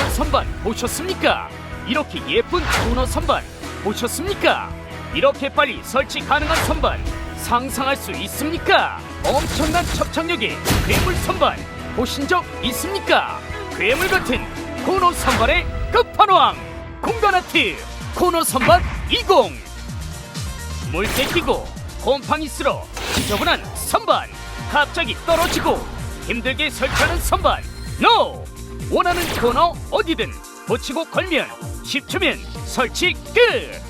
이런 선반 보셨습니까? 이렇게 예쁜 토너 선반 보셨습니까? 이렇게 빨리 설치 가능한 선반 상상할 수 있습니까? 엄청난 접착력의 괴물 선반 보신 적 있습니까? 괴물 같은 코너 선반의 끝판왕 공간 아트 코너 선반 20 물때 끼고 곰팡이 쓸어 지저분한 선반 갑자기 떨어지고 힘들게 설치하는 선반 NO! 원하는 코너 어디든 붙이고 걸면 10초면 설치 끝!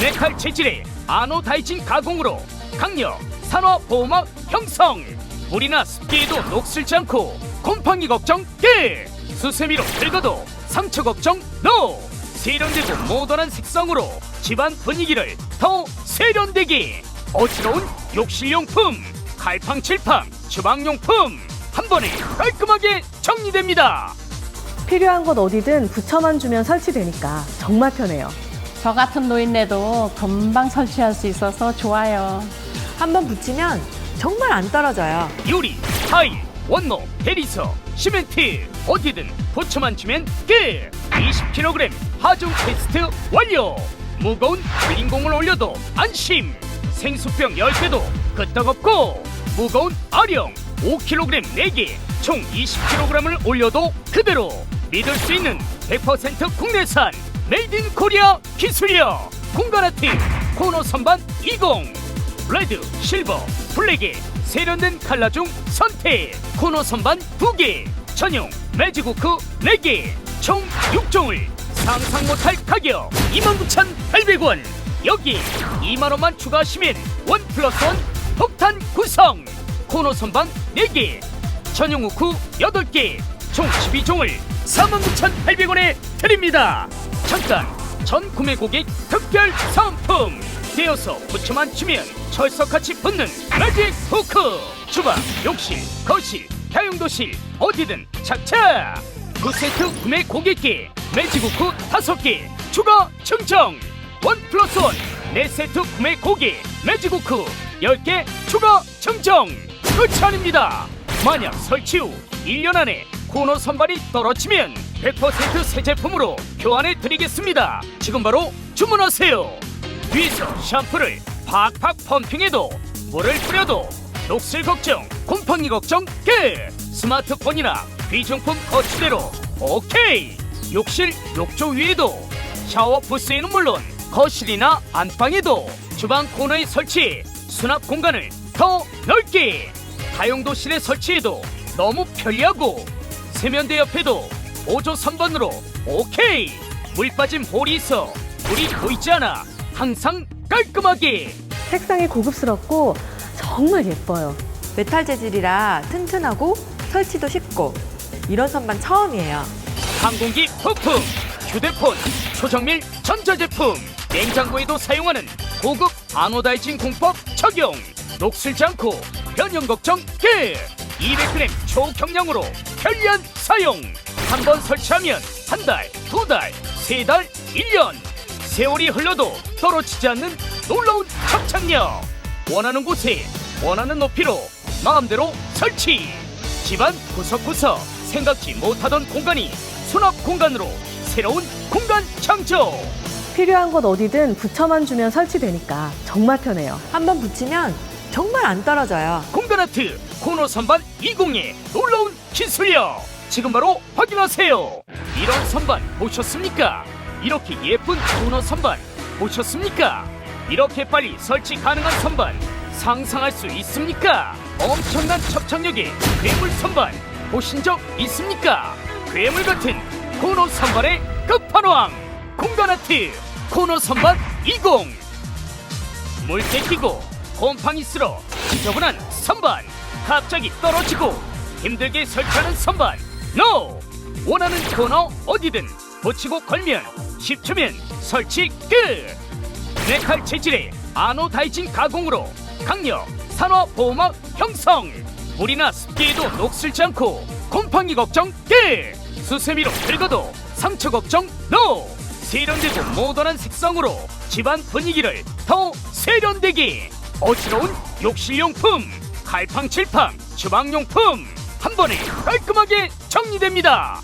메탈 재질의 아노다이징 가공으로 강력 산화 보호막 형성 물이나 습기에도 녹슬지 않고 곰팡이 걱정 끝! 수세미로 긁어도 상처 걱정 NO! 세련되고 모던한 색상으로 집안 분위기를 더 세련되게 어지러운 욕실용품 갈팡질팡 주방용품 한 번에 깔끔하게 정리됩니다 필요한 곳 어디든 붙여만 주면 설치되니까 정말 편해요. 저 같은 노인네도 금방 설치할 수 있어서 좋아요. 한번 붙이면 정말 안 떨어져요. 유리, 타일, 원목, 대리석, 시멘트 어디든 붙여만 주면 끝 20kg 하중 테스트 완료 무거운 주인공을 올려도 안심 생수병 10개도 끄떡없고 무거운 아령 5kg 4개 총 20kg을 올려도 그대로 믿을 수 있는 100% 국내산 메이드 인 코리아 기술이여 공간아트 코너 선반 20 레드, 실버, 블랙의 세련된 칼라 중 선택. 코너 선반 2개. 전용 매직우크 4개. 총 6종을 상상 못할 가격 29,800원. 여기 2만원만 추가하시면 원 플러스 원 폭탄 구성. 코너 선반 4개. 전용 우크 8개. 총 12종을 49,800원에 드립니다. 잠깐 전 구매 고객 특별 상품 떼어서 붙여만 주면 철석같이 붙는 매직 후크. 주방, 욕실, 거실, 다용도실 어디든 착착 9세트 구매 고객께 매직 후크 5개 추가 증정. 원 플러스 원 4세트 구매 고객 매직 후크 10개 추가 증정. 끝이 아닙니다. 만약 설치 후 1년 안에 코너 선반이 떨어지면 100%새 제품으로 교환해 드리겠습니다. 지금 바로 주문하세요. 위에서 샴푸를 팍팍 펌핑해도 물을 뿌려도 녹슬 걱정, 곰팡이 걱정 끝! 스마트폰이나 귀중품 거치대로 오케이! 욕실 욕조 위에도 샤워 부스에는 물론 거실이나 안방에도 주방 코너에 설치 수납 공간을 더 넓게 다용도실에 설치해도 너무 편리하고 세면대 옆에도 보조 선반으로 오케이 물 빠짐 홀이 있어 물이 보이지 않아 항상 깔끔하게 색상이 고급스럽고 정말 예뻐요. 메탈 재질이라 튼튼하고 설치도 쉽고 이런 선반 처음이에요. 항공기 부품 휴대폰 초정밀 전자제품 냉장고에도 사용하는 고급 아노다이징 공법 적용 녹슬지 않고 변형 걱정 끝 200g 초경량으로 편리한 사용. 한 번 설치하면 한 달, 두 달, 세 달, 일 년. 세월이 흘러도 떨어지지 않는 놀라운 접착력 원하는 곳에 원하는 높이로 마음대로 설치. 집안 구석구석 생각지 못하던 공간이 수납 공간으로 새로운 공간 창조. 필요한 곳 어디든 붙여만 주면 설치되니까 정말 편해요. 한번 붙이면 정말 안 떨어져요. 공간 아트 코너 선반 20의 놀라운 기술력 지금 바로 확인하세요 이런 선반 보셨습니까? 이렇게 예쁜 코너 선반 보셨습니까? 이렇게 빨리 설치 가능한 선반 상상할 수 있습니까? 엄청난 접착력의 괴물 선반 보신 적 있습니까? 괴물 같은 코너 선반의 끝판왕 공간 아트 코너 선반 20 물때 끼고 곰팡이 쓸어 지저분한 선반 갑자기 떨어지고 힘들게 설치하는 선반 NO! 원하는 코너 어디든 붙이고 걸면 10초면 설치 끝! 메탈 재질의 아노다이징 가공으로 강력 산화 보호막 형성 물이나 습기에도 녹슬지 않고 곰팡이 걱정 끝! 수세미로 긁어도 상처 걱정 NO! 세련되고 모던한 색상으로 집안 분위기를 더 세련되게 어지러운 욕실용품 갈팡질팡 주방용품 한 번에 깔끔하게 정리됩니다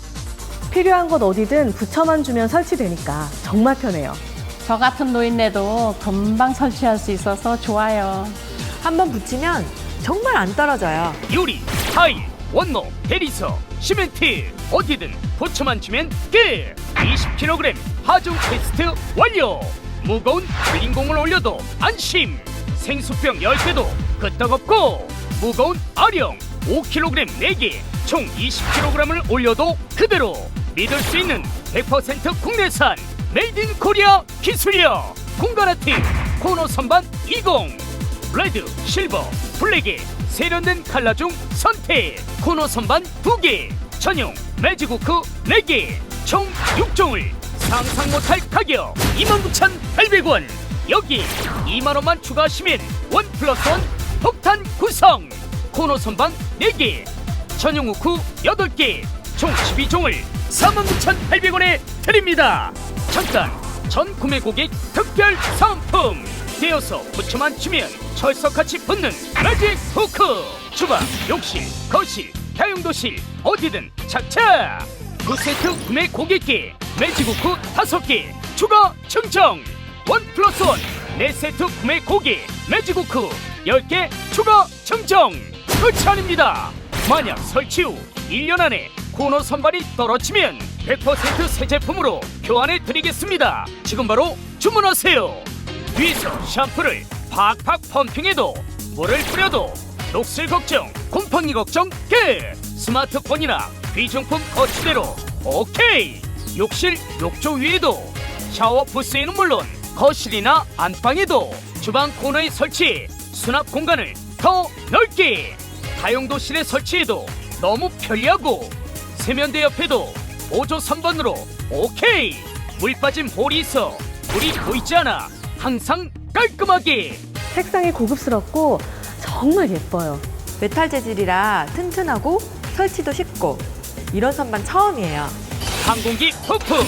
필요한 곳 어디든 붙여만 주면 설치되니까 정말 편해요. 저 같은 노인네도 금방 설치할 수 있어서 좋아요. 한번 붙이면 정말 안 떨어져요. 유리, 타일, 원목, 대리석, 시멘트 어디든 붙여만 주면 끝 20kg 하중 테스트 완료 무거운 주인공을 올려도 안심 생수병 10개도 끄떡없고 무거운 아령 5kg 4개 총 20kg을 올려도 그대로 믿을 수 있는 100% 국내산 메이드 인 코리아 기술이야 공간아트 코너 선반 20 레드, 실버, 블랙의 세련된 칼라 중 선택. 코너 선반 2개 전용 매직우크 4개. 총 6종을 상상 못할 가격 29,800원. 여기 2만원만 추가하시면 원 플러스 원 폭탄 구성. 코너 선반 4개. 전용 우크 8개. 총 12종을 49,800원에 드립니다. 잠깐 전 구매 고객 특별 상품. 떼어서 붙여만 주면 철석같이 붙는 매직 후크. 주방, 욕실, 거실, 다용도실 어디든 착착 두 세트 구매 고객께 매직 후크 다섯 개 추가 증정. 원 플러스 원네 세트 구매 고객 매직 후크 열개 추가 증정 끝이 아닙니다 만약 설치 후 1년 안에 코너 선반이 떨어지면 100%새 제품으로 교환해 드리겠습니다. 지금 바로 주문하세요. 위에서 샴푸를 팍팍 펌핑해도 물을 뿌려도 녹슬 걱정, 곰팡이 걱정 끝! 스마트폰이나 귀중품 거치대로 오케이! 욕실 욕조 위에도 샤워 부스에는 물론 거실이나 안방에도 주방 코너에 설치 수납 공간을 더 넓게 다용도실에 설치해도 너무 편리하고 세면대 옆에도 보조 3번으로 오케이 물 빠진 홀이 있어 물이 보이지 않아 항상 깔끔하게 색상이 고급스럽고 정말 예뻐요. 메탈 재질이라 튼튼하고 설치도 쉽고 이런 선반 처음이에요. 항공기 부품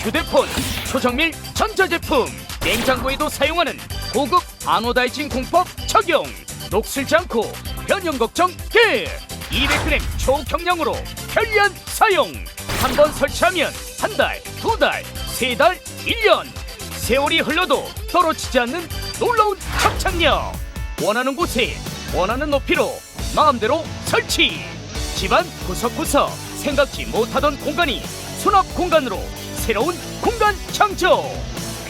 휴대폰 초정밀 전자제품 냉장고에도 사용하는 고급 아노다이징 공법 적용. 녹슬지 않고 변형 걱정 끝 200g 초경량으로 편리한 사용. 한 번 설치하면 한 달, 두 달, 세 달, 일 년. 세월이 흘러도 떨어지지 않는 놀라운 접착력 원하는 곳에 원하는 높이로 마음대로 설치. 집안 구석구석 생각지 못하던 공간이 수납 공간으로 새로운 공간 창조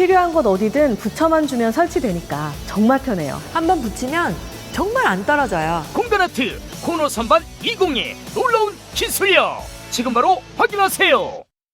필요한 곳 어디든 붙여만 주면 설치되니까 정말 편해요. 한번 붙이면 정말 안 떨어져요. 공간 아트 코너 선반 20의 놀라운 기술력 지금 바로 확인하세요